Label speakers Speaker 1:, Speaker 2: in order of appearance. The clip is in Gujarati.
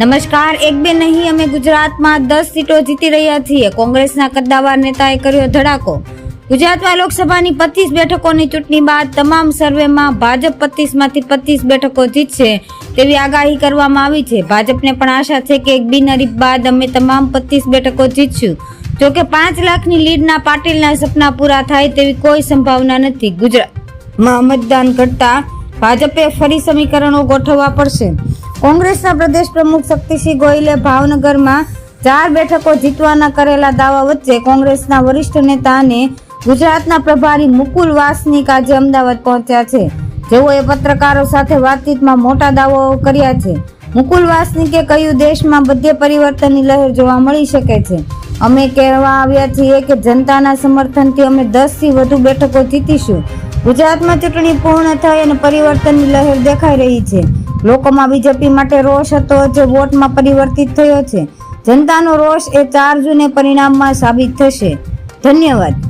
Speaker 1: નમસ્કાર, એક બે નહીં, અમે ગુજરાતમાં દસ સીટો જીતી રહ્યા છીએ. કોંગ્રેસના કદ્દાવાર નેતાએ કર્યો ધડાકો. ગુજરાતમાં લોકસભાની પચીસ બેઠકોની ચૂંટણી બાદ તમામ સર્વેમાં ભાજપ પચીસમાંથી પચીસ બેઠકો જીતશે તેવી આગાહી કરવામાં આવી છે. ભાજપને પણ આશા છે કે એક બિનહરીફ બાદ અમે તમામ પચીસ બેઠકો જીતશું. જોકે પાંચ લાખની લીડના પાટીલના સપના પૂરા થાય તેવી કોઈ સંભાવના નથી. ગુજરાતમાં મતદાન કરતા ભાજપે ફરી સમીકરણો ગોઠવવા પડશે. કોંગ્રેસના પ્રદેશ પ્રમુખ શક્તિસિંહ ગોહિલે ભાવનગરમાં ચાર બેઠકો જીતવાના કરેલા દાવા વચ્ચે કોંગ્રેસના વરિષ્ઠ નેતા અને ગુજરાતના પ્રભારી મુકુલ વાસનિક આજે અમદાવાદ પહોંચ્યા છે. જેઓએ પત્રકારો સાથે વાતચીતમાં મોટા દાવાઓ કર્યા છે. મુકુલ વાસનિકે કહ્યું, દેશમાં બધે પરિવર્તનની લહેર જોવા મળી શકે છે. અમે કહેવા આવ્યા છીએ કે જનતાના સમર્થનથી અમે દસથી વધુ બેઠકો જીતીશું. ગુજરાતમાં ચૂંટણી પૂર્ણ થઈ અને પરિવર્તનની લહેર દેખાઈ રહી છે. લોકોમાં બીજેપી માટે રોષ હતો જે વોટમાં પરિવર્તિત થયો છે. જનતાનો રોષ એ ચાર જૂને પરિણામમાં સાબિત થશે. ધન્યવાદ.